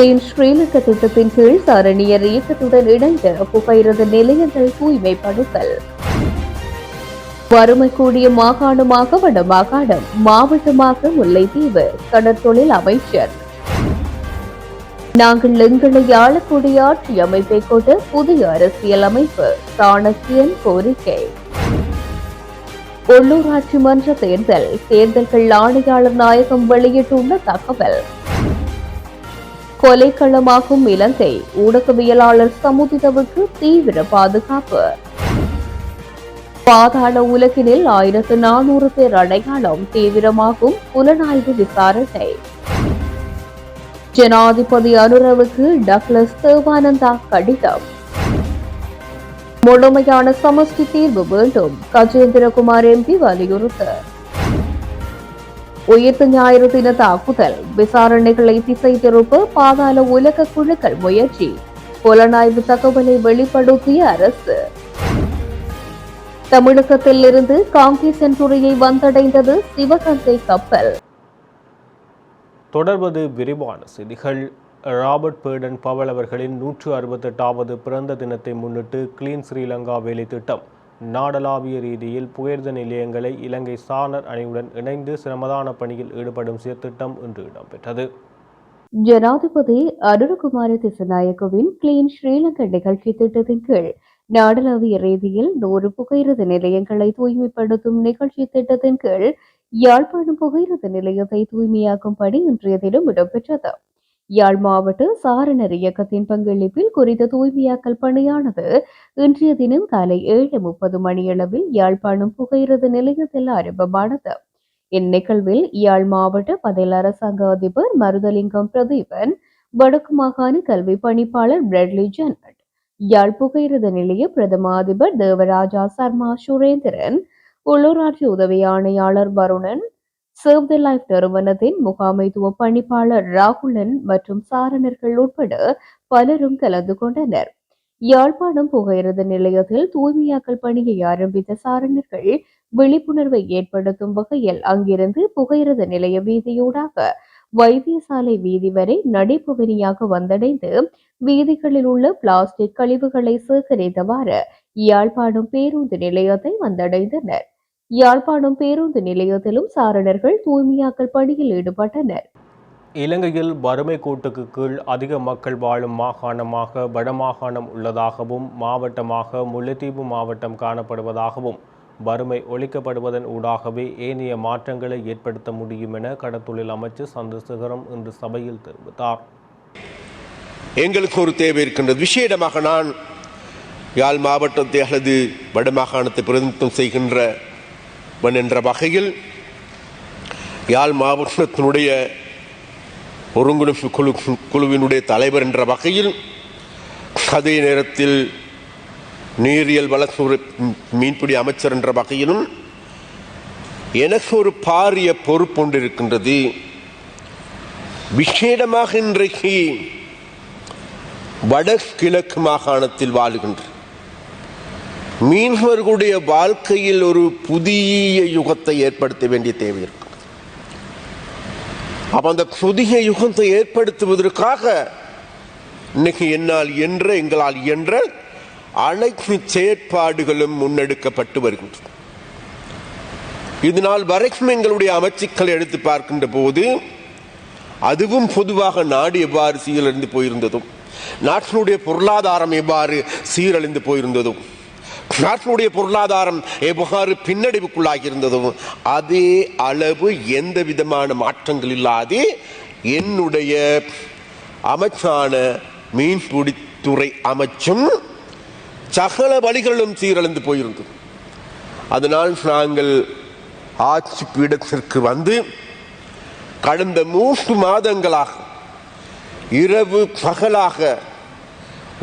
Clean Sri Lanka திட்டத்தின் கீழ் சரணியர் இயக்கத்துடன் இணைந்து புகையிரத நிலையங்கள் தூய்மை பணிகள். வறுமை கூடிய மாகாணமாக வட மாகாணம் மாவட்டமாக முல்லைத்தீவு கடற்தொழில் அமைச்சர். நாங்கள் எங்களை ஆளக்கூடிய ஆட்சி அமைப்பை கொண்ட புதிய அரசியல் அமைப்பு சாணக்கியன் கோரிக்கை. உள்ளூராட்சி மன்ற தேர்தல் தேர்தல்கள் ஆணையாளர் நாயகம் வெளியிட்டுள்ள தகவல். கொலைக்களமாகும் இலங்கை. ஊடகவியலாளர் சமுதிதவுக்கு தீவிர பாதுகாப்பு. பாதாள உலகினில் ஆயிரத்து நானூறு பேர் அடையாளம் தீவிரமாகும் புலனாய்வு விசாரணை. ஜனாதிபதி அனுரவுக்கு டக்ளஸ் தேவானந்தா கடிதம். முழுமையான சமஷ்டி தீர்வு வேண்டும். கஜேந்திரகுமார் எம்பி வலியுறுத்தல் உயிர்த்த ஞாயிறு தின தாக்குதல் விசாரணைகளை திசை திருப்ப பாதாள உலக குழுக்கள் முயற்சி புலனாய்வு தகவலை வெளிப்படுத்திய அரசு தமிழகத்தில் இருந்து காங்கேசன் துறையை வந்தடைந்தது சிவகங்கை கப்பல் தொடர்வது விரிவான செய்திகள் ராபர்ட் பேர்டன் பவல் அவர்களின் நூற்று அறுபத்தெட்டாவது பிறந்த தினத்தை முன்னிட்டு கிளீன் ஸ்ரீலங்கா வேலை திட்டம் நாடளாவிய ரீதியில் புகையிரத நிலையங்களை இலங்கை சாணர் அணியுடன் இணைந்து சிரமதான பணியில் ஈடுபடும் சீர்திட்டம் இன்று இடம்பெற்றது. ஜனாதிபதி அருண்குமார திசநாயகவின் கிளீன் ஸ்ரீலங்கா நிகழ்ச்சி திட்டத்தின் கீழ் நாடளாவிய ரீதியில் நூறு புகையிரத நிலையங்களை தூய்மைப்படுத்தும் நிகழ்ச்சி திட்டத்தின் கீழ் யாழ்ப்பாணம் புகையிரத நிலையத்தை தூய்மையாக்கும் பணி இன்றைய தினம் இடம்பெற்றது. யாழ் மாவட்ட சாரணர் இயக்கத்தின் பங்களிப்பில் குறித்த தூய்மையாக்கல் பணியானது இன்றைய தினம் காலை ஏழு முப்பது மணியளவில் யாழ்ப்பாணம் புகையிரத நிலையத்தில் ஆரம்பமானது. இந்நிகழ்வில் யாழ் மாவட்ட பதில் அரசாங்க அதிபர் மருதலிங்கம் பிரதீபன் வடக்கு மாகாண கல்வி பணிப்பாளர் பிரெட்லி ஜெனட் யாழ் புகையிரத நிலைய பிரதம அதிபர் தேவராஜா சர்மா சுரேந்திரன் உள்ளூராட்சி உதவி ஆணையாளர் வருணன் சேவ் தி லைஃப் நிறுவனத்தின் முகாமைத்துவ பணிப்பாளர் ராகுலன் மற்றும் சாரணர்கள் உட்பட பலரும் கலந்து கொண்டனர். யாழ்ப்பாணம் புகையிரத நிலையத்தில் தூய்மையாக்கல் பணியை ஆரம்பித்த சாரணர்கள் விழிப்புணர்வை ஏற்படுத்தும் வகையில் அங்கிருந்து புகையிரத நிலைய வீதியூடாக வைத்தியசாலை வீதி வரை நடைபவனியாக வந்தடைந்து வீதிகளில் உள்ள பிளாஸ்டிக் கழிவுகளை சேகரித்தவாறு யாழ்ப்பாணம் பேருந்து நிலையத்தை வந்தடைந்தனர். யாழ்ப்பாணம் பேருந்து நிலையத்திலும் சாரணர்கள் தூய்மையாக்கல் பணியில் ஈடுபட்டனர். இலங்கையில் வறுமை கோட்டுக்கு கீழ் அதிக மக்கள் வாழும் மாகாணமாக வடமாகாணம் உள்ளதாகவும் மாவட்டமாக முல்லைத்தீவு மாவட்டம் காணப்படுவதாகவும் வறுமை ஒழிக்கப்படுவதன் ஊடாகவே ஏனைய மாற்றங்களை ஏற்படுத்த முடியும் என கடத்தொழில் அமைச்சர் சந்திரசேகரம் இன்று சபையில் தெரிவித்தார். எங்களுக்கு ஒரு தேவை இருக்கின்றது. விசேடமாக நான் யாழ் மாவட்டத்தை அல்லது வடமாகாணத்தை பிரதிநிதித்துவம் செய்கின்றவன் என்ற வகையில் யாழ் மாவட்டத்தினுடைய ஒருங்கிணைப்பு குழு குழுவினுடைய தலைவர் என்ற வகையில் அதே நேரத்தில் நீரியல் வளத்துறை மீன்பிடி அமைச்சர் என்ற வகையிலும் எனக்கு ஒரு பாரிய பொறுப்பொன்று இருக்கின்றது. விசேடமாக இன்றைக்கு வடகிழக்கு மாகாணத்தில் வாழுகின்ற மீனவர்களுடைய வாழ்க்கையில் ஒரு புதிய யுகத்தை ஏற்படுத்த வேண்டிய தேவை இருக்கு. அப்ப அந்த புதிய யுகத்தை ஏற்படுத்துவதற்காக இன்னைக்கு என்னால் என்ற எங்களால் என்ற அனைத்து செயற்பாடுகளும் முன்னெடுக்கப்பட்டு வருகின்றன. இதனால் வரைக்கும் எங்களுடைய அமைச்சுக்களை எடுத்து பார்க்கின்ற போது அதுவும் பொதுவாக நாடு எவ்வாறு சீரழிந்து போயிருந்ததும் நாட்டினுடைய பொருளாதாரம் எவ்வாறு சீரழிந்து போயிருந்ததும் நாட்டினுடைய பொருளாதாரம் எவ்வாறு பின்னடைவுக்குள்ளாகி இருந்ததும் அதே அளவு எந்த விதமான மாற்றங்கள் இல்லாது என்னுடைய அமைச்சான மீன்பிடித்துறை அமைச்சும் சகல வழிகளும் சீரழிந்து போயிருந்தது. அதனால் நாங்கள் ஆட்சி பீடத்திற்கு வந்து கடந்த மூன்று மாதங்களாக இரவு பகலாக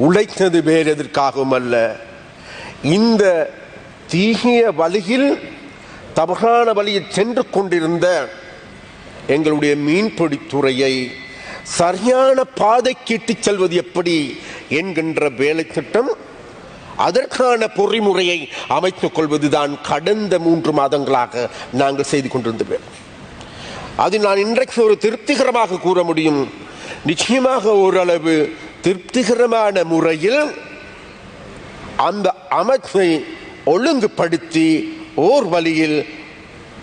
உழைத்தது வேறு எதற்காகவும் அல்ல. இந்த தீகிய வழியில் தபகான வழியில் சென்று கொண்டிருந்த எங்களுடைய மீன்பிடித்துறையை சரியான பாதைக்கு இட்டுச் செல்வது எப்படி என்கின்ற வேலை திட்டம் அதற்கான பொறிமுறையை அமைத்துக் கொள்வதுதான் கடந்த மூன்று மாதங்களாக நாங்கள் செய்து கொண்டிருந்தோம் அது நான் இன்றைக்கு ஒரு திருப்திகரமாக கூற முடியும். நிச்சயமாக ஓரளவு திருப்திகரமான முறையில் அந்த அமைப்பை ஒழுங்குபடுத்தி ஓர் வழியில்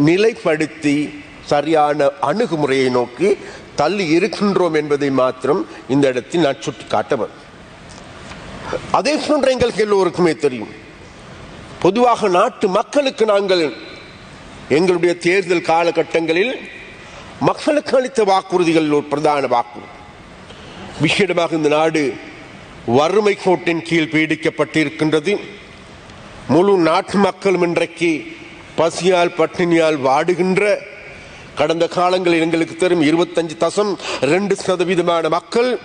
நிலைப்படுத்தி சரியான அணுகுமுறையை நோக்கி தள்ளி இருக்கின்றோம் என்பதை மாத்திரம் இந்த இடத்தில் நான் சுட்டிக்காட்டவர் அதே போன்ற எங்களுக்கு எல்லோருக்குமே தெரியும். பொதுவாக நாட்டு மக்களுக்கு நாங்கள் எங்களுடைய தேர்தல் காலகட்டங்களில் மக்களுக்கு அளித்த வாக்குறுதிகள் ஒரு பிரதான வாக்குறுதி விசேடமாக இந்த நாடு வறுமை கோட்டின் கீழ் பீடிக்கப்பட்டிருக்கின்றது. முழு நாட்டு மக்களும் இன்றைக்கு பசியால் பட்டினியால் வாடுகின்ற கடந்த காலங்களில் எங்களுக்கு தரும் இருபத்தஞ்சு தசம் ரெண்டு சதவீதமான மக்கள்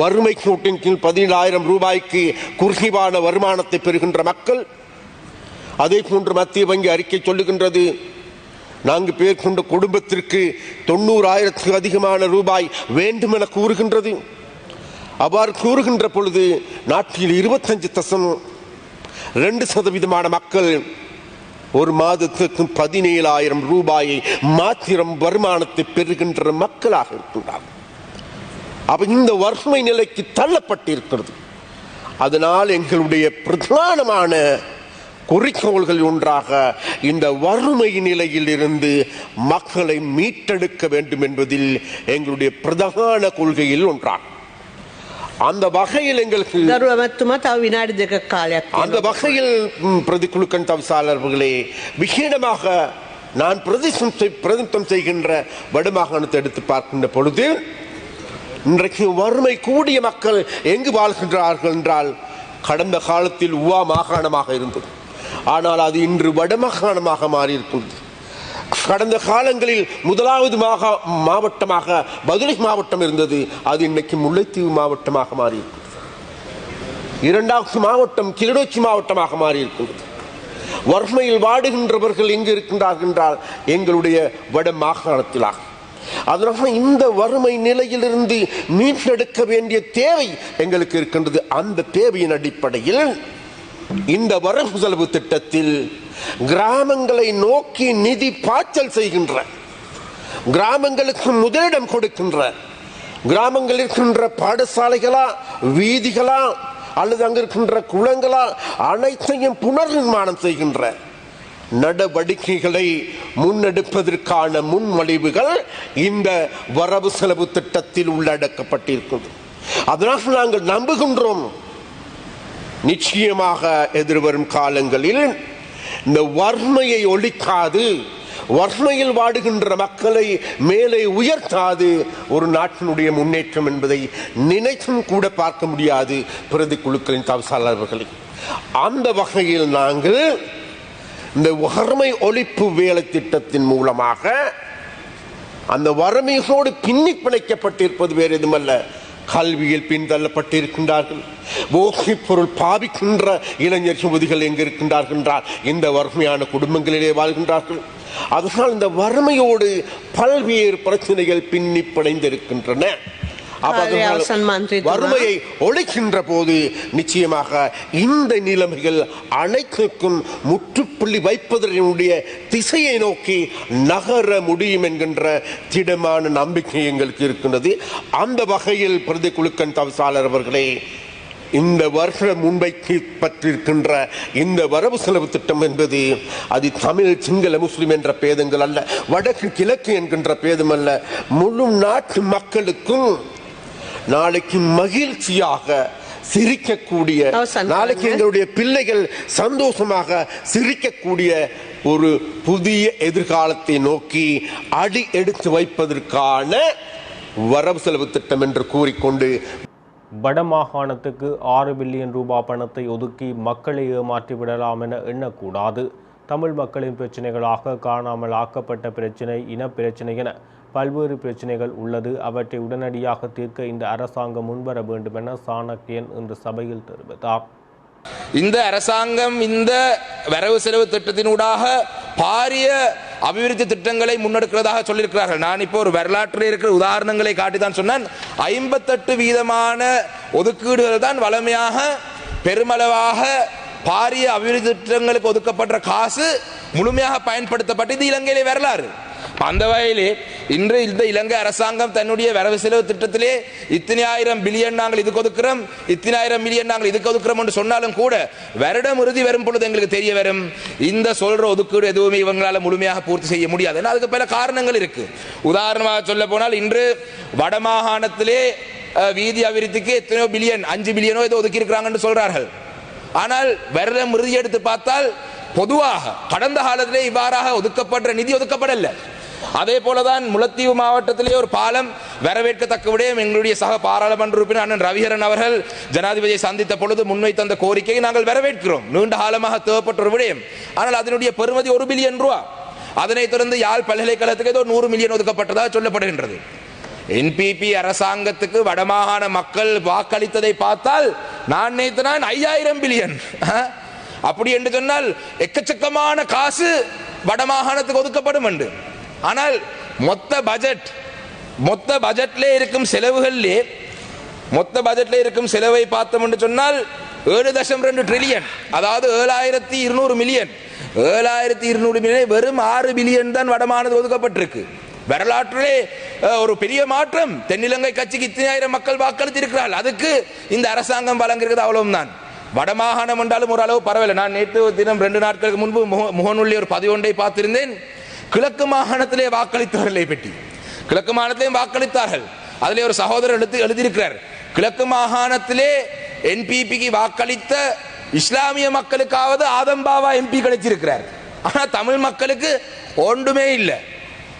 வறுமை கோட்டின் கீழ் பதினேழாயிரம் ரூபாய்க்கு குறுகிவான வருமானத்தை பெறுகின்ற மக்கள். அதே போன்று மத்திய வங்கி அறிக்கை சொல்லுகின்றது நான்கு பேர் கொண்ட குடும்பத்திற்கு தொண்ணூறாயிரத்துக்கு அதிகமான ரூபாய் வேண்டும் என கூறுகின்றது. அவ்வாறு கூறுகின்ற பொழுது நாட்டில் இருபத்தஞ்சு தசம் ரெண்டு சதவீதமான மக்கள் ஒரு மாதத்துக்கு பதினேழாயிரம் ரூபாயை மாத்திரம் வருமானத்தை பெறுகின்ற மக்களாக இருக்கின்றார்கள். அப்ப இந்த வறுமை நிலைக்கு தள்ளப்பட்டிருக்கிறது. அதனால் எங்களுடைய பிரதானமான குறிக்கோள்கள் ஒன்றாக இந்த வறுமை நிலையில் இருந்து மக்களை மீட்டெடுக்க வேண்டும் என்பதில் எங்களுடைய பிரதான கொள்கையில் ஒன்றாகும். அந்த வகையில் எங்களுக்கு ගරු ඇමත්තුමා තව විනාඩි දෙක කාලයක් அந்த තියෙනවා. வகையில் ம், பிரதிக்குழுக்கன் தவிசாளர்களே விசேடமாக நான் பிரதிசம் செய்- பிரதிநிதித்துவம் செய்கின்ற வடமாகாணத்தை எடுத்து பார்க்கின்ற பொழுது இன்றைக்கு வறுமை கூடிய மக்கள் எங்கு வாழ்கின்றார்கள் என்றால் கடந்த காலத்தில் உவா மாகாணமாக இருந்தது ஆனால் அது இன்று வடமாகாணமாக மாறியிருக்கின்றது கடந்த காலங்களில் முதலாவது மாகா மாவட்டமாக பதுளை மாவட்டம் இருந்தது. அது இன்னைக்கு முல்லைத்தீவு மாவட்டமாக மாறியிருக்கிறது. இரண்டாவது மாவட்டம் கிளிநொச்சி மாவட்டமாக மாறியிருக்கின்றது வறுமையில் வாடுகின்றவர்கள் எங்கு இருக்கின்றார்கள் என்றால் எங்களுடைய வட மாகாணத்திலாக. அதனால இந்த வறுமை நிலையிலிருந்து மீட்டெடுக்க வேண்டிய தேவை எங்களுக்கு இருக்கின்றது. அந்த தேவையின் அடிப்படையில் இந்த வரவு செலவு திட்டத்தில் கிராமங்களை நோக்கி நிதி பாய்ச்சல் செய்கின்ற கிராமங்களுக்கு முதலிடம் கொடுக்கின்ற கிராமங்களில் இருக்கின்ற பாடசாலைகளா வீதிகளா அல்லது அங்கிருக்கின்ற குளங்களா அனைத்தையும் புனர் நிர்மாணம் செய்கின்ற நடவடிக்கைகளை முன்னெடுப்பதற்கான முன்மொழிவுகள் இந்த வரவு செலவு திட்டத்தில் உள்ளடக்கப்பட்டிருக்கிறது. அதனால் நாங்கள் நம்புகின்றோம் நிச்சயமாக எதிர்வரும் காலங்களில் இந்த வறுமையை ஒழிக்காது வறுமையில் வாடுகின்ற மக்களை மேலே உயர்த்தாது ஒரு நாட்டினுடைய முன்னேற்றம் என்பதை நினைத்தும் கூட பார்க்க முடியாது பிரதி குழுக்களின் தவசாளர்களை. அந்த வகையில் நாங்கள் இந்த வறுமை ஒழிப்பு வேலை திட்டத்தின் மூலமாக அந்த வறுமையோடு பின்னி பிணைக்கப்பட்டிருப்பது வேறு எதுமல்ல கல்வியில் பின்தள்ளப்பட்டிருக்கின்றார்கள். போகிப் பொருள் பாவிக்கின்ற இளைஞர் சுமதிகள் எங்கு இருக்கின்றார்கள் என்றால் இந்த வறுமையான குடும்பங்களிலே வாழ்கின்றார்கள். அதனால் இந்த வறுமையோடு பல்வேறு பிரச்சனைகள் பின்னிப்பிணைந்திருக்கின்றன வறுமையை ஒழிக்கின்ற போது நிச்சயமாக இந்த நிலைமைகள் அனைத்துக்கும் முற்றுப்புள்ளி வைப்பதனுடைய திசையை நோக்கி நகர முடியும் என்கின்ற திடமான நம்பிக்கை எங்களுக்கு இருக்கின்றது. அந்த வகையில் பிரதி குழுக்கன் தவிசாளர் அவர்களே இந்த வருஷ முன்வைக்கு பற்றிருக்கின்ற இந்த வரவு செலவு திட்டம் என்பது அது தமிழ் சிங்கள முஸ்லிம் என்ற பேதங்கள் அல்ல வடக்கு கிழக்கு என்கின்ற பேதம் அல்ல. முழு நாட்டு மக்களுக்கும் நாளைக்கு மகிழ்ச்சியாக சிரிக்கக்கூடிய அவசான் நாளைக்கு. எங்களுடைய பிள்ளைகள் சந்தோஷமாக சிரிக்கக்கூடிய ஒரு புதிய எதிர்காலத்தை நோக்கி அடி எடுத்து வைப்பதற்கான வரவு செலவு திட்டம் என்று கூறிக்கொண்டு வடமாகாணத்துக்கு ஆறு பில்லியன் ரூபாய் பணத்தை ஒதுக்கி மக்களை ஏமாற்றி விடலாம் என எண்ணக்கூடாது தமிழ் மக்களின் பிரச்சனைகளாக காணாமல் ஆக்கப்பட்ட பிரச்சினை இன பிரச்சினை என பல்வேறு பிரச்சனைகள் உள்ளது. அவற்றை உடனடியாக தீர்க்க இந்த அரசாங்கம் முன்வர வேண்டும் என சாணக்கியன் இன்று சபையில் தெரிவித்தார். இந்த அரசாங்கம் இந்த வரவு செலவு திட்டத்தினூடாக பாரிய அபிவிருத்தி திட்டங்களை முன்னெடுக்கிறதாக சொல்லியிருக்கிறார்கள். நான் இப்போ ஒரு வரலாற்றில் இருக்கிற உதாரணங்களை காட்டி தான் சொன்னேன். ஐம்பத்தெட்டு வீதமான ஒதுக்கீடுகள் தான் வளமையாக பெருமளவாக பாரிய அபிவிருத்தி திட்டங்களுக்கு ஒதுக்கப்பட்ட காசு முழுமையாக பயன்படுத்தப்பட்டு இது இலங்கையிலே வரலாறு. அந்த வகையிலே இன்று இந்த இலங்கை அரசாங்கம் தன்னுடைய வரவு செலவு திட்டத்திலே இத்தனை ஆயிரம் பில்லியன் நாங்கள் இதுக்கு ஒதுக்கிறோம் இத்தனை ஆயிரம் மில்லியன் நாங்கள் இதுக்கு ஒதுக்கிறோம் என்று சொன்னாலும் கூட வருடம் உறுதி வரும் பொழுது எங்களுக்கு தெரிய வரும். இந்த சொல்ற ஒதுக்கீடு எதுவுமே இவங்களால் முழுமையாக பூர்த்தி செய்ய முடியாது. ஏன்னா அதுக்கு பல காரணங்கள் இருக்கு. உதாரணமாக சொல்ல போனால் இன்று வடமாகாணத்திலே வீதி அபிவிருத்திக்கு எத்தனையோ பில்லியன் அஞ்சு பில்லியனோ ஏதோ ஒதுக்கி இருக்கிறாங்கன்னு சொல்றார்கள். ஆனால் வருடம் இறுதி எடுத்து பார்த்தால் பொதுவாக கடந்த காலத்திலே இவ்வாறாக ஒதுக்கப்படுற நிதி ஒதுக்கப்படல. அதே போலதான் முலத்தீவு மாவட்டத்திலே ஒரு பாலம் வரவேற்கத்தக்க விடயம் எங்களுடைய சக பாராளுமன்ற உறுப்பினர் அண்ணன் ரவிஹரன் அவர்கள் ஜனாதிபதியை சந்தித்த பொழுது முன்வைத்த அந்த கோரிக்கையை நாங்கள் வரவேற்கிறோம். நீண்ட காலமாக தேவைப்பட்ட ஒரு விடயம். ஆனால் அதனுடைய பெறுமதி ஒரு பில்லியன் ரூபா. அதனைத் தொடர்ந்து யாழ் பல்கலைக்கழகத்துக்கு ஏதோ நூறு மில்லியன் ஒதுக்கப்பட்டதாக சொல்லப்படுகின்றது. என்பிபி அரசாங்கத்துக்கு வடமாகாண மக்கள் வாக்களித்ததை பார்த்தால் நான் நினைத்து நான் ஐயாயிரம் பில்லியன். அப்படி என்று சொன்னால் எக்கச்சக்கமான காசு வடமாகாணத்துக்கு ஒதுக்கப்படும் என்று. ஆனால் மொத்த பட்ஜெட் மொத்த பட்ஜெட்ல இருக்கும் செலவுகளிலே மொத்த பட்ஜெட்ல இருக்கும் செலவை பார்த்தோம் என்று சொன்னால் ஏழு தசம் ரெண்டு ட்ரில்லியன் அதாவது ஏழாயிரத்தி இருநூறு மில்லியன் ஏழாயிரத்தி இருநூறு மில்லியன் வெறும் ஆறு பில்லியன் தான் வடமானது ஒதுக்கப்பட்டிருக்கு. வரலாற்றிலே ஒரு பெரிய மாற்றம். தென்னிலங்கை கட்சிக்கு இத்தனாயிரம் மக்கள் வாக்களித்திருக்கிறார்கள். அதுக்கு இந்த அரசாங்கம் வழங்குகிறது அவ்வளவுதான் வடமாகாணம் என்றாலும் ஓரளவு பரவாயில்லை. நான் நேற்று தினம் ரெண்டு நாட்களுக்கு முன்பு முக- முகநூலில் ஒரு பதிவொன்றை பார்த்திருந்தேன். கிழக்கு மாகாணத்திலே வாக்களித்தவர்களை பெட்டி. கிழக்கு மாகாணத்திலேயும் வாக்களித்தார்கள். அதிலே ஒரு சகோதரர் எழுத்து எழுதியிருக்கிறார். கிழக்கு மாகாணத்திலே என்பிபிக்கு வாக்களித்த இஸ்லாமிய மக்களுக்காவது ஆதம்பாவா எம்பி கிடைச்சிருக்கிறார். ஆனால் தமிழ் மக்களுக்கு ஒன்றுமே இல்லை.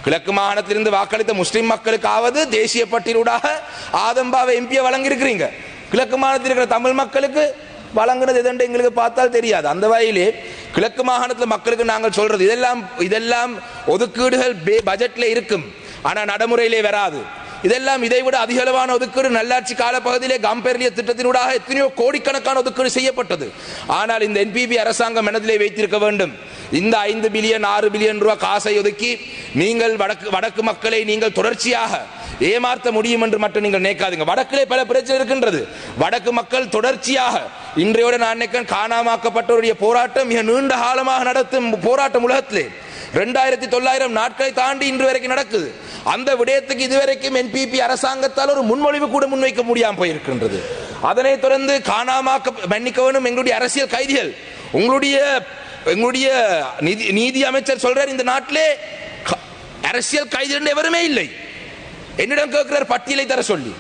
கிழக்கு மாகாணத்திலிருந்து வாக்களித்த முஸ்லிம் மக்களுக்காவது தேசிய பட்டியலூடாக ஆதம்பாவை எம்பியை வழங்கியிருக்கிறீங்க. கிழக்கு மாகாணத்தில் இருக்கிற தமிழ் மக்களுக்கு வழங்குனது எதுன்னு எங்களுக்கு பார்த்தால் தெரியாது. அந்த வகையிலே கிழக்கு மாகாணத்தில் மக்களுக்கு நாங்கள் சொல்றது இதெல்லாம் இதெல்லாம் ஒதுக்கீடுகள் பே- பட்ஜெட்ல இருக்கும் ஆனால் நடைமுறையிலே வராது. இதெல்லாம் இதைவிட அதிகளவான ஒதுக்கீடு நல்லாட்சி காலப்பகுதியிலே கம்பெர்லிய திட்டத்தினூடாக எத்தனையோ கோடிக்கணக்கான ஒதுக்கீடு செய்யப்பட்டது. ஆனால் இந்த என்பிபி அரசாங்கம் மனதிலே வைத்திருக்க வேண்டும். இந்த ஐந்து பில்லியன் ஆறு பில்லியன் ரூபாய் காசை ஒதுக்கி நீங்கள் வடக்கு வடக்கு மக்களை நீங்கள் தொடர்ச்சியாக ஏமாற்ற முடியும் என்று மட்டும் நீங்கள் நினைக்காதீங்க. வடக்கிலே பல பிரச்சனை இருக்கின்றது. வடக்கு மக்கள் தொடர்ச்சியாக இன்றையோட நான் நினைக்கிறேன் காணாமாக்கப்பட்டவருடைய போராட்டம் மிக நீண்ட காலமாக நடத்தும் போராட்டம் உலகத்திலே. ரெண்டாயிரத்தி தொள்ளாயிரம் நாட்களை தாண்டி இன்று வரைக்கும் நடக்குது. அந்த விடயத்துக்கு இதுவரைக்கும் என்பிபி அரசாங்கத்தால் ஒரு முன்மொழிவு கூட முன்வைக்க முடியாமல் போயிருக்கின்றது. அதனைத் தொடர்ந்து காணாமாக்க மன்னிக்க வேண்டும் எங்களுடைய அரசியல் கைதிகள். உங்களுடைய எங்களுடைய நிதி நீதி அமைச்சர் சொல்றார் இந்த நாட்டிலே அரசியல் கைதிகள் எவருமே இல்லை. என்னிடம் கேட்கிறார் பட்டியலை தர சொல்லி.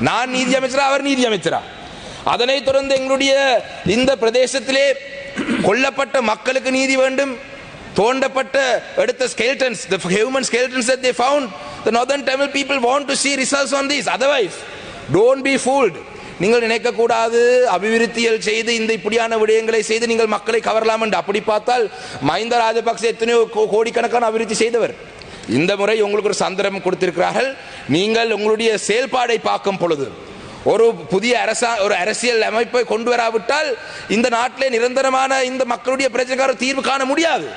நான் நீதி அமைச்சரா அவர் நீதி அமைச்சரா? அதனைத் தொடர்ந்து எங்களுடைய இந்த பிரதேசத்திலே கொல்லப்பட்ட மக்களுக்கு நீதி வேண்டும். தோண்டப்பட்ட எடுத்த skeletons the human skeletons that they found the northern tamil people want to see results on this. Otherwise don't be fooled. நீங்கள் நினைக்கக்கூடாது. அபிவிருத்தியல் செய்து இந்த இப்படியான விடயங்களை செய்து நீங்கள் மக்களை கவரலாம் என்று. அப்படி பார்த்தால் மஹிந்த ராஜபக்சே எத்தனையோ கோ- கோடிக்கணக்கான அபிவிருத்தி செய்தவர். இந்த முறை உங்களுக்கு ஒரு சந்தர்ப்பம் கொடுத்திருக்கிறார்கள். நீங்கள் உங்களுடைய செயல்பாடை பார்க்கும் பொழுது ஒரு புதிய அரசா ஒரு அரசியல் அமைப்பை கொண்டு வராவிட்டால் இந்த நாட்டிலே நிரந்தரமான இந்த மக்களுடைய பிரச்சனைக்கான தீர்வு காண முடியாது.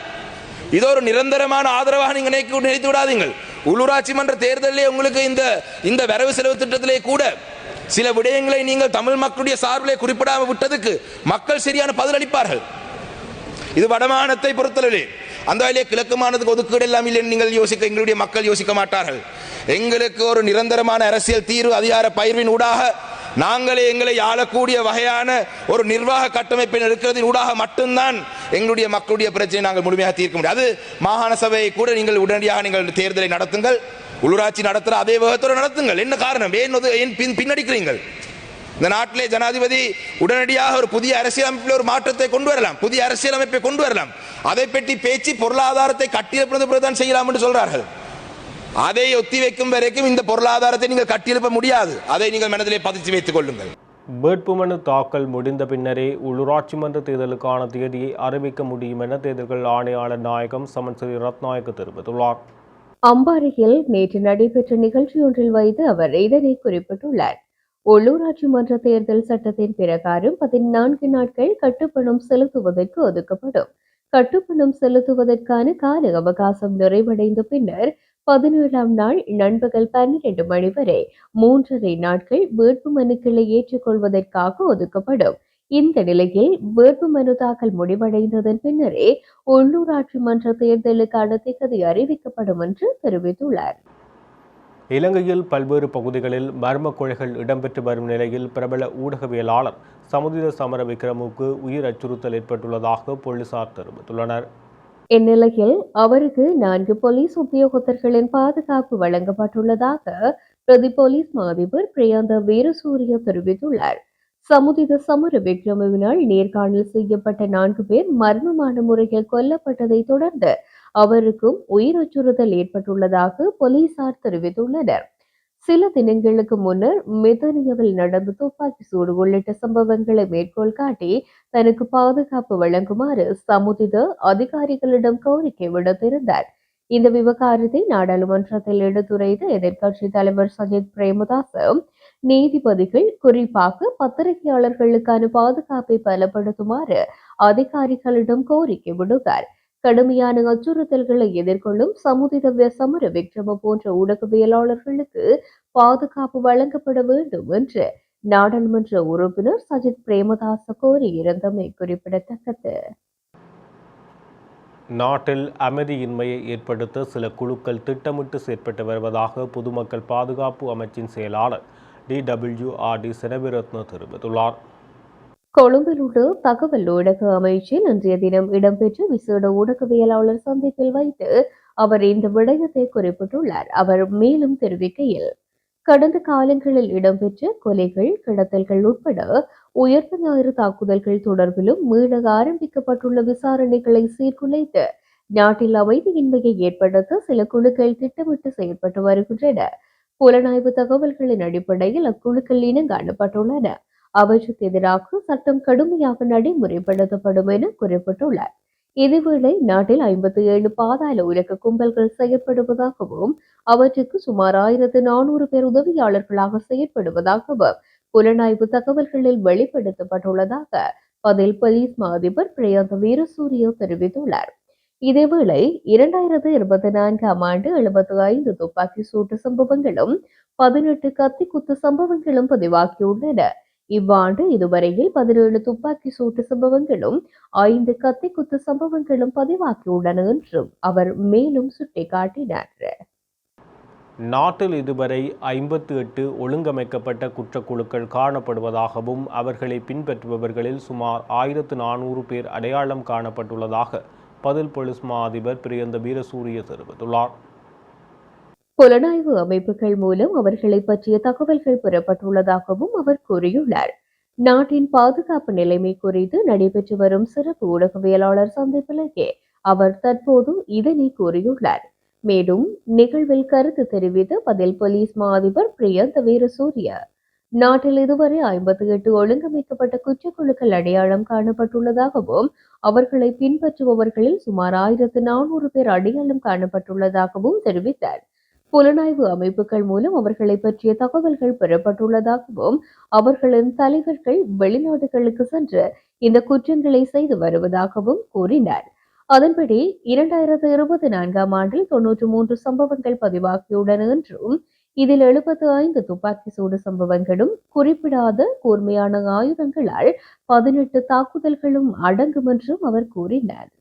இது ஒரு நிரந்தரமான ஆதரவாக நீங்கள் நினைக்க நினைத்து விடாதீங்கள். உள்ளூராட்சி மன்ற தேர்தலிலே உங்களுக்கு இந்த இந்த வரவு செலவு திட்டத்திலே கூட சில விடயங்களை நீங்கள் தமிழ் மக்களுடைய சார்பிலே குறிப்பிடாமல் விட்டதுக்கு மக்கள் சரியான பதிலளிப்பார்கள் இது வடமானத்தை பொறுத்தளவிலே. அந்த வகையிலே கிழக்கு மாநிலத்துக்கு ஒதுக்கீடு எல்லாம் இல்லைன்னு நீங்கள் யோசிக்க எங்களுடைய மக்கள் யோசிக்க மாட்டார்கள். எங்களுக்கு ஒரு நிரந்தரமான அரசியல் தீர்வு அதிகார பயிர்வின் ஊடாக நாங்களே எங்களை ஆளக்கூடிய வகையான ஒரு நிர்வாக கட்டமைப்பின் இருக்கிறதின் ஊடாக மட்டும்தான் எங்களுடைய மக்களுடைய பிரச்சனை நாங்கள் முழுமையாக தீர்க்க முடியும். அது மாகாண சபையை கூட நீங்கள் உடனடியாக நீங்கள் தேர்தலை நடத்துங்கள். உள்ளூராட்சி நடத்துகிற அதே வேகத்தோடு நடத்துங்கள். என்ன காரணம்? ஏன் ஏன் பின் பின்னடிக்கிறீங்கள்? இந்த நாட்டிலே ஜனாதிபதி உடனடியாக ஒரு புதிய அரசியலமைப்பில் ஒரு மாற்றத்தை கொண்டு வரலாம். புதிய அரசியலமைப்பை கொண்டு வரலாம். அதை பற்றி பேச்சு பொருளாதாரத்தை கட்டியெழுப்பினது பிறகு செய்யலாம் என்று சொல்றார்கள். அதை ஒத்தி வைக்கும் வரைக்கும் இந்த பொருளாதாரத்தை நீங்கள் கட்டியெழுப்ப முடியாது. அதை நீங்கள் மனதிலே பதிச்சு வைத்துக் கொள்ளுங்கள். வேட்புமனு தாக்கல் முடிந்த பின்னரே உள்ளூராட்சி மன்ற தேர்தலுக்கான தேதியை அறிவிக்க முடியும் என தேர்தல்கள் ஆணையாளர் நாயகம் சமன் ஸ்ரீ ரத்நாயக்க தெரிவித்துள்ளார். அம்பாறையில் நேற்று நடைபெற்ற நிகழ்ச்சி ஒன்றில் வைத்து அவர் இதனை குறிப்பிட்டுள்ளார். உள்ளூராட்சி மன்ற தேர்தல் சட்டத்தின் பிரகாரம் பதினான்கு நாட்கள் கட்டுப்பணம் செலுத்துவதற்கு ஒதுக்கப்படும். கட்டுப்பணம் செலுத்துவதற்கான கால அவகாசம் நிறைவடைந்த பின்னர் பதினேழாம் நாள் நண்பகல் பன்னிரண்டு மணி வரை மூன்றரை நாட்கள் வேட்பு மனுக்களை ஏற்றுக்கொள்வதற்காக ஒதுக்கப்படும். இந்த நிலையில் வேட்புமனு தாக்கல் முடிவடைந்ததன் பின்னரே உள்ளூராட்சி மன்ற தேர்தலுக்கான திகதி அறிவிக்கப்படும் என்று தெரிவித்துள்ளார். இலங்கையில் பல்வேறு பகுதிகளில் மர்ம கொலைகள் இடம்பெற்று வரும் நிலையில் பிரபல ஊடகவியலாளர் சமுதிர சமர விக்ரமுக்கு உயிர் அச்சுறுத்தல் ஏற்பட்டுள்ளதாக போலீசார் தெரிவித்துள்ளனர். இந்நிலையில் அவருக்கு நான்கு போலீஸ் உத்தியோகத்தர்களின் பாதுகாப்பு வழங்கப்பட்டுள்ளதாக பிரதி போலீஸ் மா அதிபர் பிரியந்த வீரசூரிய தெரிவித்துள்ளார். சமுதித சமர விக்ரமவினால் நேர்காணல் செய்யப்பட்ட நான்கு பேர் மர்மமான முறையில் கொல்லப்பட்டதை தொடர்ந்து அவருக்கும் உயிர் அச்சுறுத்தல் ஏற்பட்டுள்ளதாக போலீசார் தெரிவித்துள்ளனர். சில தினங்களுக்கு முன்னர் மெதனியாவில் நடந்த துப்பாக்கி சூடு உள்ளிட்ட சம்பவங்களை மேற்கோள் காட்டி தனக்கு பாதுகாப்பு வழங்குமாறு சமுதித அதிகாரிகளிடம் கோரிக்கை விடுத்திருந்தார். இந்த விவகாரத்தை நாடாளுமன்றத்தில் எடுத்துரைத்த எதிர்க்கட்சி தலைவர் சஜித் பிரேமதாச நீதிபதிகள் குறிப்பாக பத்திரிகையாளர்களுக்கான பாதுகாப்பை பலப்படுத்துமாறு அதிகாரிகளிடம் கோரிக்கை விடுத்தார் கடுமையான அச்சுறுத்தல்களை எதிர்கொள்ளும் சமுதித சமர விக்ரம போன்ற ஊடகவியலாளர்களுக்கு பாதுகாப்பு வழங்கப்பட வேண்டும் என்று நாடாளுமன்ற உறுப்பினர் சஜித் பிரேமதாச கோரியிருந்தமை குறிப்பிடத்தக்கது. நாட்டில் அமைதியின்மையை ஏற்படுத்த சில குழுக்கள் திட்டமிட்டு செயற்பட்டு வருவதாக பொதுமக்கள் பாதுகாப்பு அமைச்சின் செயலாளர் டி ஆர் டி செனவிரத்ன தெரிவித்துள்ளார். கொழும்பில் உள்ள தகவல் ஊடக அமைச்சில் இன்றைய தினம் இடம்பெற்ற விசேட ஊடகவியலாளர் சந்திப்பில் வைத்து அவர் இந்த விடயத்தை குறிப்பிட்டுள்ளார். அவர் மேலும் தெரிவிக்கையில் கடந்த காலங்களில் இடம்பெற்ற கொலைகள் கடத்தல்கள் உட்பட உயர்ந்த ஞாயிறு தாக்குதல்கள் தொடர்பிலும் மீள ஆரம்பிக்கப்பட்டுள்ள விசாரணைகளை சீர்குலைத்து நாட்டில் அமைதியின்மையை ஏற்படுத்த சில குழுக்கள் திட்டமிட்டு செயல்பட்டு வருகின்றன. புலனாய்வு தகவல்களின் அடிப்படையில் அக்குழுக்கள் இனங்காணப்பட்டுள்ளன அவற்றுக்கு எதிராக சட்டம் கடுமையாக நடைமுறைப்படுத்தப்படும் என குறிப்பிட்டுள்ளார். இதேவேளை நாட்டில் ஐம்பத்தி ஏழு பாதாள உலக கும்பல்கள் செயற்படுவதாகவும் அவற்றுக்கு சுமார் ஆயிரத்து நானூறு பேர் உதவியாளர்களாக செயற்படுவதாகவும் புலனாய்வு தகவல்களில் வெளிப்படுத்தப்பட்டுள்ளதாக பதில் போலீஸ் மா அதிபர் பிரயாந்த வீரசூரிய தெரிவித்துள்ளார். இதேவேளை இரண்டாயிரத்து இருபத்தி நான்காம் ஆண்டு எழுபத்தி ஐந்து துப்பாக்கி சூட்டு சம்பவங்களும் பதினெட்டு கத்தி குத்து சம்பவங்களும் பதிவாகியுள்ளன. இவ்வாண்டு இதுவரையில் பதினேழு துப்பாக்கி சூட்டு சம்பவங்களும் ஐந்து கத்தி குத்து சம்பவங்களும் பதிவாகியுள்ளன என்றும் அவர் மேலும் சுட்டிக்காட்டினார். நாட்டில் இதுவரை ஐம்பத்தி எட்டு ஒழுங்கமைக்கப்பட்ட குற்றக்குழுக்கள் காணப்படுவதாகவும் அவர்களை பின்பற்றுபவர்களில் சுமார் ஆயிரத்து நானூறு பேர் அடையாளம் காணப்பட்டுள்ளதாக பதில் போலீஸ் மா அதிபர் பிரியந்த வீரசூரிய தெரிவித்துள்ளார். புலனாய்வு அமைப்புகள் மூலம் அவர்களை பற்றிய தகவல்கள் பெறப்பட்டுள்ளதாகவும் அவர் கூறியுள்ளார். நாட்டின் பாதுகாப்பு நிலைமை குறித்து நடைபெற்று வரும் சிறப்பு ஊடகவியலாளர் சந்திப்பிலேயே அவர் தற்போது இதனை கூறியுள்ளார். மேலும் நிகழ்வில் கருத்து தெரிவித்த பதில் போலீஸ் மா அதிபர் பிரியந்த வீரசூரிய நாட்டில் இதுவரை ஐம்பத்தி எட்டு ஒழுங்கமைக்கப்பட்ட குற்றக்குழுக்கள் அடையாளம் காணப்பட்டுள்ளதாகவும் அவர்களை பின்பற்றுபவர்களில் சுமார் ஆயிரத்து நானூறு பேர் அடையாளம் காணப்பட்டுள்ளதாகவும் தெரிவித்தார். புலனாய்வு அமைப்புகள் மூலம் அவர்களை பற்றிய தகவல்கள் பெறப்பட்டுள்ளதாகவும் அவர்களின் தலைவர்கள் வெளிநாடுகளுக்கு சென்று இந்த குற்றங்களை செய்து வருவதாகவும் கூறினார். அதன்படி இரண்டாயிரத்து இருபத்தி நான்காம் ஆண்டில் தொன்னூற்று மூன்று சம்பவங்கள் பதிவாகியுள்ளன என்றும் இதில் எழுபத்து ஐந்து துப்பாக்கி சூடு சம்பவங்களும் குறிப்பிடாத கூர்மையான ஆயுதங்களால் பதினெட்டு தாக்குதல்களும் அடங்கும் என்றும் அவர் கூறினார்.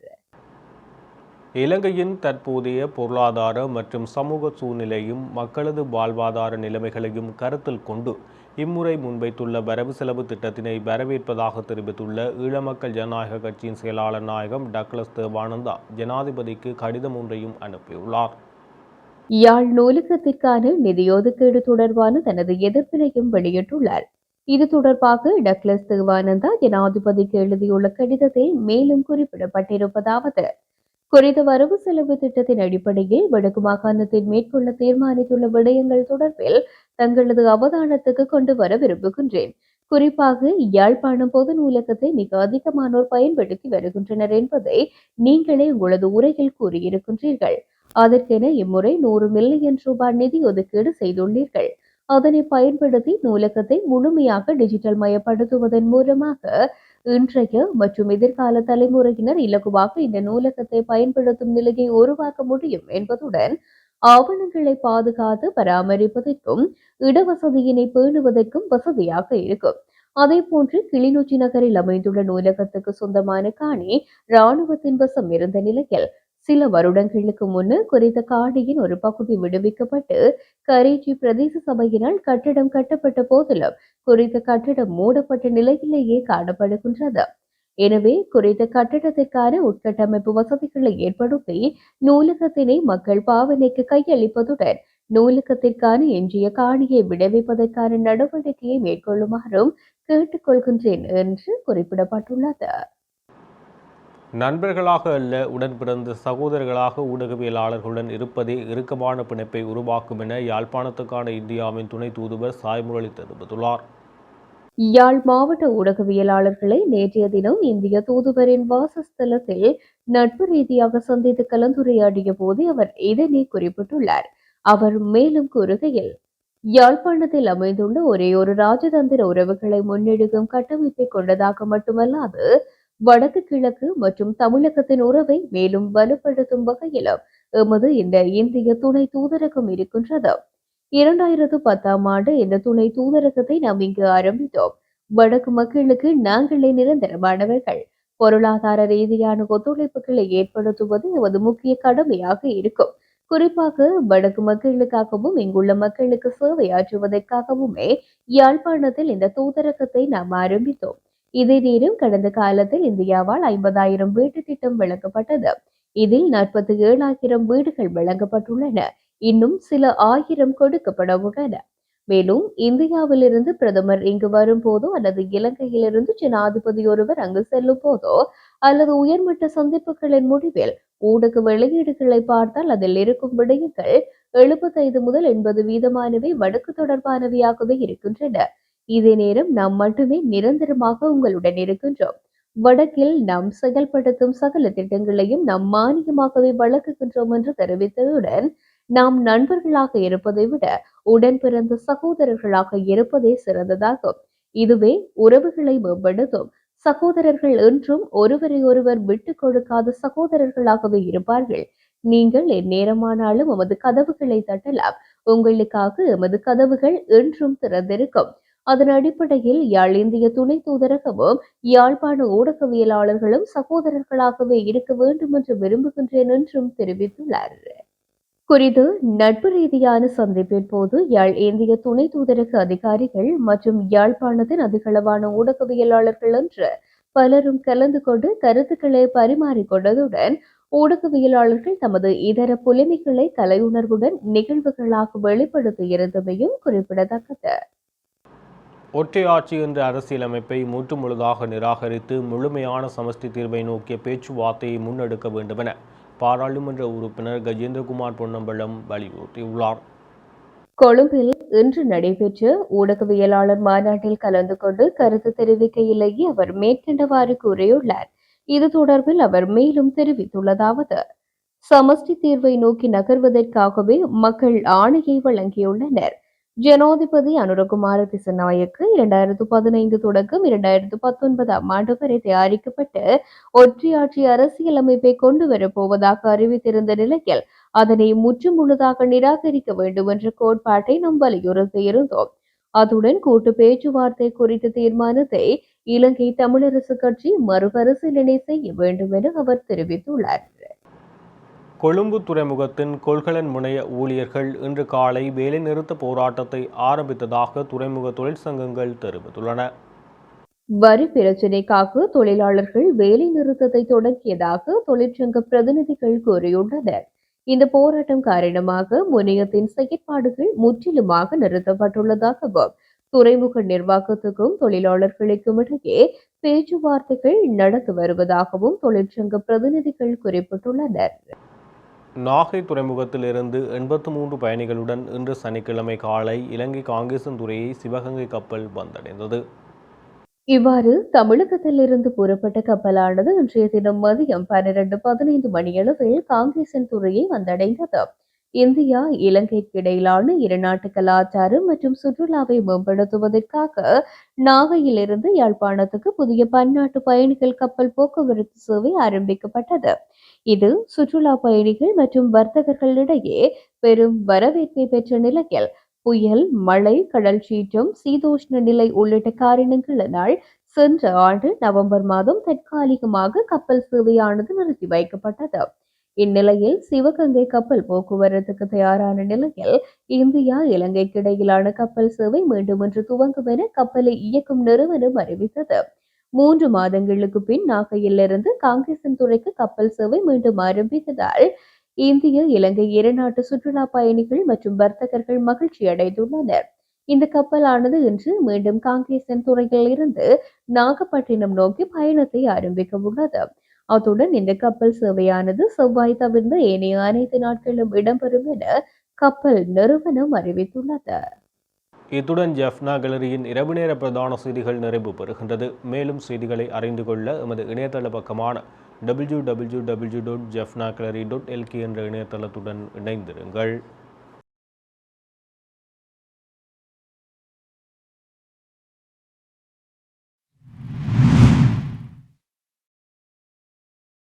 இலங்கையின் தற்போதைய பொருளாதார மற்றும் சமூக சூழ்நிலையும் மக்களது வாழ்வாதார நிலைமைகளையும் கருத்தில் கொண்டு இம்முறை முன்வைத்துள்ள வரவு செலவு திட்டத்தினை வரவேற்பதாக தெரிவித்துள்ள ஈழமக்கள் ஜனநாயக கட்சியின் செயலாளர் நாயகம் டக்ளஸ் தேவானந்தா ஜனாதிபதிக்கு கடிதம் ஒன்றையும் அனுப்பியுள்ளார். யாழ் நூலகத்திற்கான நிதி ஒதுக்கீடு தொடர்பான தனது எதிர்ப்பினையும் வெளியிட்டுள்ளார். இது தொடர்பாக டக்ளஸ் தேவானந்தா ஜனாதிபதிக்கு எழுதியுள்ள கடிதத்தில் மேலும் குறிப்பிடப்பட்டிருப்பதாவது குறித்த வரவு செலவு திட்டத்தின் அடிப்படையில் வடக்கு மாகாணத்தில் மேற்கொள்ள தீர்மானித்துள்ள விடயங்கள் தொடர்பில் தங்களது அவதானத்துக்கு கொண்டு வர விரும்புகின்றேன். குறிப்பாக யாழ்ப்பாணம் பொது நூலகத்தை மிக அதிகமானோர் பயன்படுத்தி வருகின்றனர் என்பதை நீங்களே உங்களது உரையில் கூறியிருக்கின்றீர்கள். அதற்கென இம்முறை நூறு மில்லியன் ரூபாய் நிதி ஒதுக்கீடு செய்துள்ளீர்கள். அதனை பயன்படுத்தி நூலகத்தை முழுமையாக டிஜிட்டல் மயப்படுத்துவதன் மூலமாக இன்றைய மற்றும் எதிர்கால தலைமுறையினர் இலகுவாக இந்த நூலகத்தை பயன்படுத்தும் நிலையை உருவாக்க முடியும் என்பதுடன் ஆவணங்களை பாதுகாத்து பராமரிப்பதற்கும் இடவசதியினை பேணுவதற்கும் வசதியாக இருக்கும். அதேபோன்று கிளிநொச்சி நகரில் அமைந்துள்ள நூலகத்துக்கு சொந்தமான காணி ராணுவத்தின் வசம் இருந்த நிலையில் சில வருடங்களுக்கு முன்னர் குறித்த காணியின் ஒரு பகுதி விடுவிக்கப்பட்டு கரேஜி பிரதேச சபையினால் கட்டடம் கட்டப்பட்ட போதிலும் குறித்த கட்டடம் மூடப்பட்ட நிலையிலேயே காணப்படுகின்றது. எனவே குறித்த கட்டடத்திற்கான உட்கட்டமைப்பு வசதிகளை ஏற்படுத்தி நூலகத்தினை மக்கள் பாவனைக்கு கையளிப்பதுடன் நூலகத்திற்கான எஞ்சிய காணியை விடுவிப்பதற்கான நடவடிக்கையை மேற்கொள்ளுமாறும் கேட்டுக்கொள்கின்றேன் என்று குறிப்பிடப்பட்டுள்ளது. நண்பர்களாக அல்ல உடன் பிறந்த சகோதரர்களாக ஊடகவியலாளர்களுடன் இருப்பதே இறுக்கமான பிணைப்பை உருவாக்கும் என யாழ்ப்பாணத்துக்கான இந்தியாவின் துணை தூதுவர் சாய்முரளி தெரிவித்துள்ளார். யாழ் மாவட்ட ஊடகவியலாளர்களை நேற்றைய தினம் இந்திய தூதுவரின் வாசஸ்தலத்தில் நட்பு ரீதியாக சந்தித்து கலந்துரையாடிய போது அவர் இதனை குறிப்பிட்டுள்ளார். அவர் மேலும் கூறுகையில் யாழ்ப்பாணத்தில் அமைந்துள்ள ஒரே ஒரு ராஜதந்திர உறவுகளை முன்னெடுக்கும் கட்டமைப்பை கொண்டதாக மட்டுமல்லாது வடக்கு கிழக்கு மற்றும் தமிழகத்தின் உறவை மேலும் வலுப்படுத்தும் வகையிலும் எமது இந்த இந்திய துணை தூதரகம் இருக்கின்றது. இரண்டாயிரத்து பத்தாம் ஆண்டு இந்த துணை தூதரகத்தை நாம் இங்கு ஆரம்பித்தோம். வடக்கு மக்களுக்கு நாங்களே நிரந்தரமானவர்கள். பொருளாதார ரீதியான ஒத்துழைப்புகளை ஏற்படுத்துவது எமது முக்கிய கடமையாக இருக்கும். குறிப்பாக வடக்கு மக்களுக்காகவும் இங்குள்ள மக்களுக்கு சேவையாற்றுவதற்காகவுமே யாழ்ப்பாணத்தில் இந்த தூதரகத்தை நாம் ஆரம்பித்தோம். இதே நேரம் கடந்த காலத்தில் இந்தியாவால் ஐம்பதாயிரம் வீட்டு திட்டம் வழங்கப்பட்டது இதில் நாற்பத்தி ஏழாயிரம் வீடுகள் வழங்கப்பட்டுள்ளன. இன்னும் சில ஆயிரம் கொடுக்கப்பட உள்ளன. மேலும் இந்தியாவிலிருந்து பிரதமர் இங்கு வரும்போதோ அல்லது இலங்கையிலிருந்து ஜனாதிபதி ஒருவர் அங்கு செல்லும் போதோ அல்லது உயர்மட்ட சந்திப்புகளின் முடிவில் ஊடக வெளியீடுகளை பார்த்தால் அதில் இருக்கும் விடயங்கள் எழுபத்தைந்து முதல் எண்பது வீதமானவை வடக்கு தொடர்பானவையாகவே இருக்கின்றன. இதே நேரம் நாம் மட்டுமே நிரந்தரமாக உங்களுடன் இருக்கின்றோம். வடக்கில் நாம் செயல்படுத்தும் சகல திட்டங்களையும் நாம் மானியமாகவே வழங்குகின்றோம் என்று தெரிவித்ததுடன் நாம் நண்பர்களாக இருப்பதை விட உடன் பிறந்த சகோதரர்களாக இருப்பதே சிறந்ததாகும். இதுவே உறவுகளை மேம்படுத்தும். சகோதரர்கள் என்றும் ஒருவரை ஒருவர் விட்டுக் கொடுக்காத சகோதரர்களாகவே இருப்பார்கள். நீங்கள் எந்நேரமானாலும் எமது கதவுகளை தட்டலாம். உங்களுக்காக எமது கதவுகள் என்றும் திறந்திருக்கும். அதன் அடிப்படையில் யாழ் இந்திய துணை தூதரகமும் யாழ்ப்பாண ஊடகவியலாளர்களும் சகோதரர்களாகவே இருக்க வேண்டும் என்று விரும்புகின்றேன் என்றும் தெரிவித்துள்ளார். குறித்து நட்பு ரீதியான சந்திப்பின் போது யாழ் இந்திய துணை தூதரக அதிகாரிகள் மற்றும் யாழ்ப்பாணத்தின் அதிகளவான ஊடகவியலாளர்கள் என்று பலரும் கலந்து கொண்டு கருத்துக்களை பரிமாறிக்கொண்டதுடன் ஊடகவியலாளர்கள் தமது இதர புலமைகளை கலையுணர்வுடன் நிகழ்வுகளாக வெளிப்படுத்தியிருந்தமையும் குறிப்பிடத்தக்கது. ஒற்றை ஆட்சி என்ற அரசியலமைப்பை முற்றுமுழுதாக நிராகரித்து முழுமையான சமஷ்டி தீர்வை நோக்கிய பேச்சுவார்த்தையை முன்னெடுக்க வேண்டுமென பாராளுமன்ற உறுப்பினர் கஜேந்திரகுமார் பொன்னம்பலம் வலியுறுத்தியுள்ளார். கொழும்பில் இன்று நடைபெற்ற ஊடகவியலாளர் மாநாட்டில் கலந்து கொண்டு கருத்து தெரிவிக்கையிலேயே அவர் மேற்கண்டவாறு கூறியுள்ளார். இது தொடர்பில் அவர் மேலும் தெரிவித்துள்ளதாவது சமஷ்டி தீர்வை நோக்கி நகர்வதற்காகவே மக்கள் ஆணையை வழங்கியுள்ளனர். ஜனாதிபதி அனுரகுமார திசநாயக்கு இரண்டாயிரத்து பதினைந்து தொடக்கம் இரண்டாயிரத்து பத்தொன்பதாம் ஆண்டு வரை தயாரிக்கப்பட்டு ஒற்றையாட்சி அரசியலமைப்பை கொண்டு வரப்போவதாக அறிவித்திருந்த நிலையில் அதனை முற்றுமுழுதாக நிராகரிக்க வேண்டும் என்ற கோட்பாட்டை நாம் வலியுறுத்தியிருந்தோம் அதுடன் கூட்டு பேச்சுவார்த்தை குறித்த தீர்மானத்தை இலங்கை தமிழரசு கட்சி மறுபரிசீலனை செய்ய வேண்டும் என அவர் தெரிவித்துள்ளார். கொழும்பு துறைமுகத்தின் கொள்கலன் முனைய ஊழியர்கள் இன்று காலை வேலைநிறுத்த போராட்டத்தை ஆரம்பித்ததாக துறைமுக தொழிற்சங்கங்கள் தெரிவித்துள்ளன. வரி பிரச்சினைக்காக தொழிலாளர்கள் வேலை நிறுத்தத்தை தொடங்கியதாக தொழிற்சங்க பிரதிநிதிகள் கூறியுள்ளனர். இந்த போராட்டம் காரணமாக முனையத்தின் செயற்பாடுகள் முற்றிலுமாக நிறுத்தப்பட்டுள்ளதாகவும் துறைமுக நிர்வாகத்துக்கும் தொழிலாளர்களுக்கும் இடையே பேச்சுவார்த்தைகள் நடந்து வருவதாகவும் தொழிற்சங்க பிரதிநிதிகள் குறிப்பிட்டுள்ளனர். நாகை துறைமுகத்தில் இருந்து எண்பத்து மூன்று பயணிகளுடன் இன்று சனிக்கிழமை காலை இலங்கை காங்கேசன் துறையை சிவகங்கை கப்பல் வந்தடைந்தது. இவ்வாறு தமிழகத்திலிருந்து புறப்பட்ட கப்பலானது இன்றைய தினம் மதியம் பன்னிரண்டு பதினைந்து மணியளவில் காங்கேசன் துறையை வந்தடைந்தது. இந்தியா இலங்கைக்கு இடையிலான இருநாட்டு கலாச்சாரம் மற்றும் சுற்றுலாவை மேம்படுத்துவதற்காக நாகையிலிருந்து யாழ்ப்பாணத்துக்கு புதிய பன்னாட்டு பயணிகள் கப்பல் போக்குவரத்து சேவை ஆரம்பிக்கப்பட்டது. இது சுற்றுலா பயணிகள் மற்றும் வர்த்தகர்களிடையே பெரும் வரவேற்பை பெற்ற நிலையில் புயல் மழை கடல் சீற்றம் சீதோஷ்ண நிலை உள்ளிட்ட காரணங்களினால் சென்ற ஆண்டு நவம்பர் மாதம் தற்காலிகமாக கப்பல் சேவையானது நிறுத்தி வைக்கப்பட்டது. இந்நிலையில் சிவகங்கை கப்பல் போக்குவரத்துக்கு தயாரான நிலையில் இந்தியா இலங்கைக்கு இடையிலான கப்பல் சேவை மீண்டும் இன்று துவங்கும் என கப்பலை இயக்கும் நிறுவனம் அறிவித்தது. மூன்று மாதங்களுக்கு பின் நாகையிலிருந்து காங்கேசன் துறைக்கு கப்பல் சேவை மீண்டும் ஆரம்பித்ததால் இந்திய இலங்கை இருநாட்டு சுற்றுலா பயணிகள் மற்றும் வர்த்தகர்கள் மகிழ்ச்சி அடைந்துள்ளனர். இந்த கப்பலானது இன்று மீண்டும் காங்கேசன் துறையில் இருந்து நாகப்பட்டினம் நோக்கி பயணத்தை ஆரம்பிக்க உள்ளது. அத்துடன் இந்த கப்பல் சேவையானது செவ்வாய் தவிர்ந்த ஏனைய அனைத்து நாட்களும் இடம்பெறும் என கப்பல் நிறுவனம் அறிவித்துள்ளது. இத்துடன் ஜெஃப்னா கேலரியின் இரவு நேர பிரதான செய்திகள் நிறைவு பெறுகின்றது. மேலும் செய்திகளை அறிந்து கொள்ள எமது இணையதள பக்கமான W W W dot Jaffna gallery dot LK என்ற இணையதளத்துடன் இணைந்திருங்கள்.